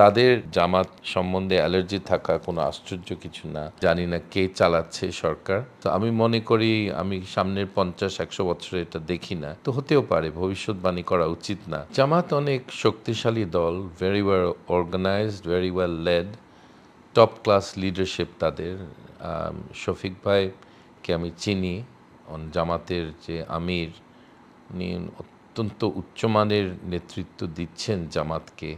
তাদের জামাত সম্বন্ধে অ্যালার্জি থাকা কোনো আশ্চর্য কিছু না। জানি না কে চালাচ্ছে সরকার। তো আমি মনে করি আমি সামনের পঞ্চাশ, একশো বছরে এটা দেখি না। তো হতেও পারে, ভবিষ্যৎবাণী করা উচিত না। জামাত অনেক শক্তিশালী দল very well organized very well led top class leadership তাদের। শফিক ভাইকে আমি চিনি জামাতের যে আমির, উনি অত্যন্ত উচ্চমানের নেতৃত্ব দিচ্ছেন জামাতকে।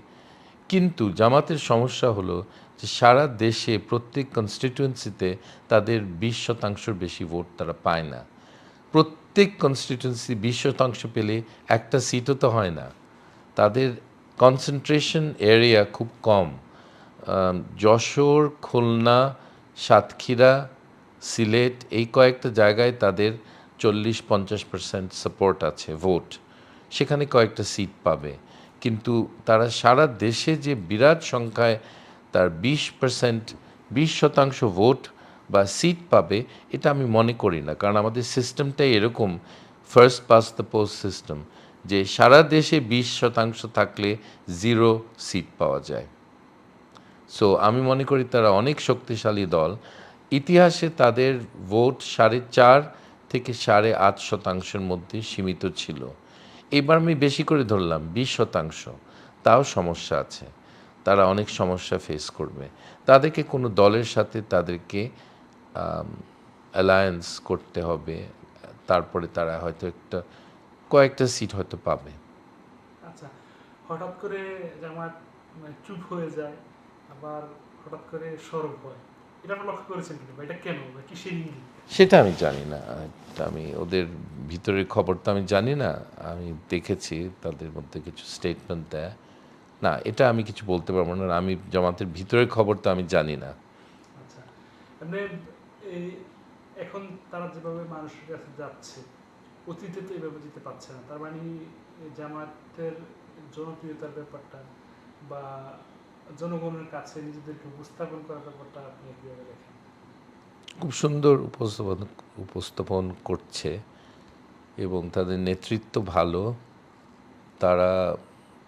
কিন্তু জামাতের সমস্যা হলো যে সারা দেশে প্রত্যেক কনস্টিটিউয়েন্সিতে তাদের বিশ শতাংশের বেশি ভোট তারা পায় না। প্রত্যেক কনস্টিটিউয়েন্সি বিশ শতাংশ পেলে একটা সিটও তো হয় না। তাদের কনসেন্ট্রেশন এরিয়া খুব কম। যশোর, খুলনা, সাতক্ষীরা, সিলেট এই কয়েকটা জায়গায় তাদের চল্লিশ পঞ্চাশ পার্সেন্ট সাপোর্ট আছে, ভোট। সেখানে কয়েকটা সিট পাবে। কিন্তু তারা সারা দেশে যে বিরাট সংখ্যায় তার বিশ পার্সেন্ট বিশ শতাংশ ভোট বা সিট পাবে, এটা আমি মনে করি না। কারণ আমাদের সিস্টেমটাই এরকম first past the post system যে সারা দেশে বিশ শতাংশ থাকলে জিরো সিট পাওয়া যায়। সো আমি মনে করি তারা অনেক শক্তিশালী দল। ইতিহাসে তাদের ভোট সাড়ে চার থেকে সাড়ে আট শতাংশের মধ্যে সীমিত ছিল। এবার আমি বেশি করে ধরলাম, বিশ শতাংশ। তাও সমস্যা আছে। তারা অনেক সমস্যা ফেস করবে। তাদেরকে কোনো দলের সাথে তাদেরকে অ্যালায়েন্স করতে হবে। তারপরে তারা হয়তো একটা, কয়েকটা সিট হয়তো পাবে। আচ্ছা হঠাৎ করে জামাত মানে চুপ হয়ে যায়, আবার হঠাৎ করে সরব হয়। এটা লক্ষ্য করেছেন এটা কেন কিসের ইঙ্গিত? সেটা আমি জানি না। আমি ওদের ভিতরের খবর তো আমি জানি না। আমি দেখেছি তাদের মধ্যে কিছু স্টেটমেন্ট দেয়। না এটা আমি কিছু বলতে পারব না। আমি জামাতের ভিতরের খবর তো আমি জানি না। আচ্ছা। এমনি এখন তারা যেভাবে মানুষের কাছে যাচ্ছে অতীতে তো এইভাবে যেতে পারছে না। তার মানে জামাতের জনপ্রিয়তার ব্যাপারটা বা জনগণের কাছে নিজেদেরকে উপস্থাপন করার ব্যাপারটা আপনি কীভাবে দেখেন? খুব সুন্দর উপস্থাপন উপস্থাপন করছে এবং তাদের নেতৃত্ব ভালো। তারা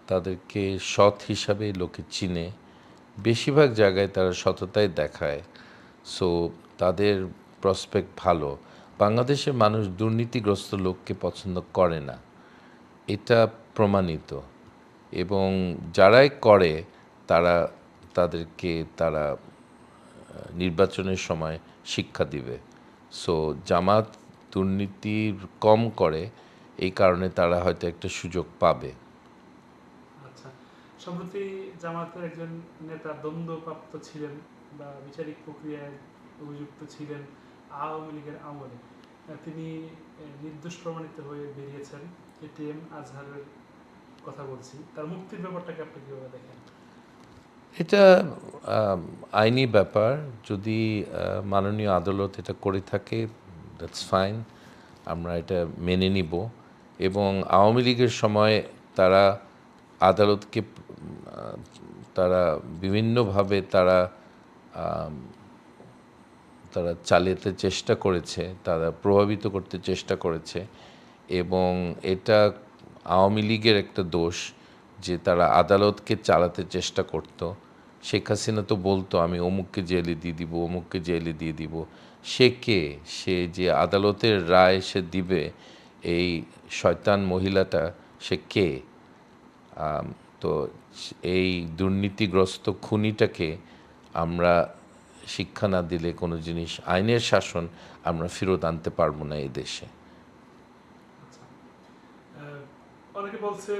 তাদেরকে সৎ হিসাবে লোকে চিনে। বেশিরভাগ জায়গায় তারা সততাই দেখায়। সো তাদের প্রসপেক্ট ভালো। বাংলাদেশের মানুষ দুর্নীতিগ্রস্ত লোককে পছন্দ করে না। এটা প্রমাণিত। এবং যারাই করে তারা তাদেরকে তারা নির্বাচনের সময় শিক্ষা দিবে। সো জামাত দুর্নীতি কম করে, এই কারণে তারা হয়তো একটা সুযোগ পাবে। আচ্ছা সম্প্রতি জামাতের একজন নেতা দ্বন্দ্বপ্রাপ্ত ছিলেন বা বিচারিক প্রক্রিয়ায় অভিযুক্ত ছিলেন আওয়ামী লীগের আমলে। তিনি নির্দোষ প্রমাণিত হয়ে বেরিয়েছেন। এটিএম আজহারের কথা বলছি। তার মুক্তির ব্যাপারটাকে আপনি কীভাবে দেখেন? এটা আইনি ব্যাপার। যদি মাননীয় আদালত এটা করে থাকে দ্যাটস ফাইন আমরা এটা মেনে নিব। এবং আওয়ামী লীগের সময় তারা আদালতকে তারা বিভিন্নভাবে তারা তারা চালাতে চেষ্টা করেছে, তারা প্রভাবিত করতে চেষ্টা করেছে। এবং এটা আওয়ামী লীগের একটা দোষ যে তারা আদালতকে চালাতে চেষ্টা করত। শেখ হাসিনা তো বলতো, আমি অমুককে জেলে দিয়ে দিব, অমুককে জেলে দিয়ে দিব। সে কে? সে যে আদালতের রায় সে দিবে এই শয়তান মহিলাটা, সে কে? তো এই দুর্নীতিগ্রস্ত খুনিটাকে আমরা শিক্ষা না দিলে কোনো জিনিস, আইনের শাসন আমরা ফেরত আনতে পারব না এই দেশে। আচ্ছা অনেকে বলছে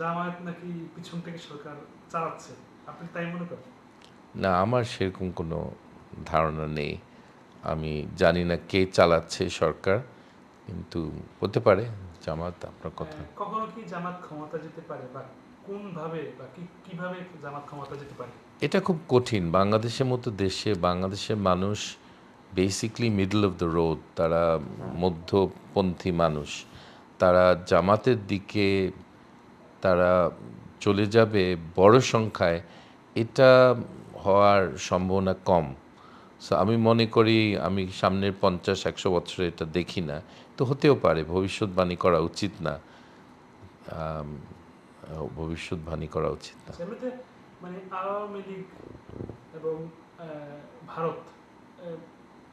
জামায়াত নাকি পিছন থেকে সরকার চালাচ্ছে। আপনি তাই মনে করেন? না আমার সেরকম কোনো ধারণা নেই। আমি জানি না কে চালাচ্ছে সরকার কিন্তু হতে পারে জামাত আপনার কথা। কখনো কি জামাত ক্ষমতা যেতে পারে বা কোন ভাবে বা কি কীভাবে জামাত ক্ষমতা যেতে পারে? এটা খুব কঠিন। বাংলাদেশের মতো দেশে বাংলাদেশের মানুষ basically middle of the road তারা মধ্যপন্থী মানুষ। তারা জামাতের দিকে তারা চলে যাবে বড় সংখ্যায়। এটা হওয়ার সম্ভাবনা কম। সো আমি মনে করি আমি সামনের পঞ্চাশ একশো বছরে এটা দেখি না। তো হতেও পারে ভবিষ্যৎবাণী করা উচিত না। ভবিষ্যৎবাণী করা উচিত না। মানে আওয়ামী লীগ এবং ভারত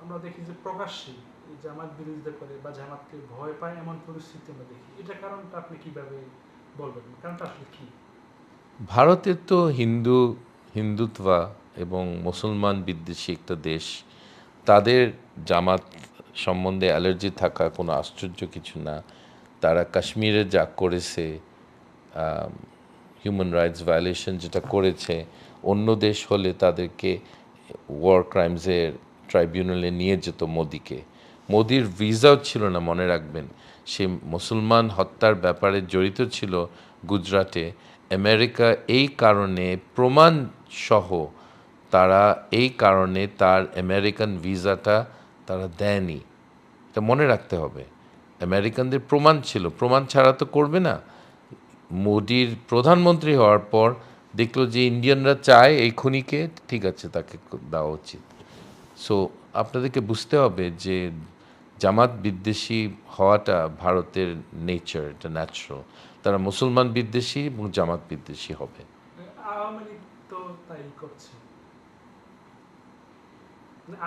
আমরা দেখি যে প্রকাশ্যে জামাত বিরোধিতা করে বা জামাতকে ভয় পায় এমন পরিস্থিতি আমরা দেখি। এটা কারণটা আপনি কীভাবে বলবেন? কারণটা আসলে কি? ভারতের তো হিন্দু হিন্দুত্বা এবং মুসলমান বিদ্বেষী একটা দেশ, তাদের জামাত সম্বন্ধে অ্যালার্জি থাকা কোনো আশ্চর্য কিছু না। তারা কাশ্মীরে যা করেছে হিউম্যান রাইটস ভায়োলেশন যেটা করেছে, অন্য দেশ হলে তাদেরকে ওয়ার ক্রাইমসের ট্রাইব্যুনালে নিয়ে যেত মোদিকে। মোদির ভিসাও ছিল না, মনে রাখবেন। সে মুসলমান হত্যার ব্যাপারে জড়িত ছিল গুজরাটে। আমেরিকা এই কারণে প্রমাণ সহ, তারা এই কারণে তার আমেরিকান ভিসাটা তারা দেয়নি। এটা মনে রাখতে হবে। আমেরিকানদের প্রমাণ ছিল। প্রমাণ ছাড়া তো করবে না। মোদির প্রধানমন্ত্রী হওয়ার পর দেখল যে ইন্ডিয়ানরা চায় এই খুনিকে, ঠিক আছে, তাকে দেওয়া উচিত। সো আপনাদেরকে বুঝতে হবে যে জামাত বিদ্বেষী হওয়াটা ভারতের নেচার এটা ন্যাচারাল তারা মুসলমান বিদ্বেষী এবং জামাত বিদ্বেষী হবে। তাই করছে। মানে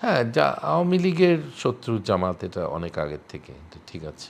হ্যাঁ আওয়ামী লীগের শত্রু জামাত এটা অনেক আগের থেকে ঠিক আছে।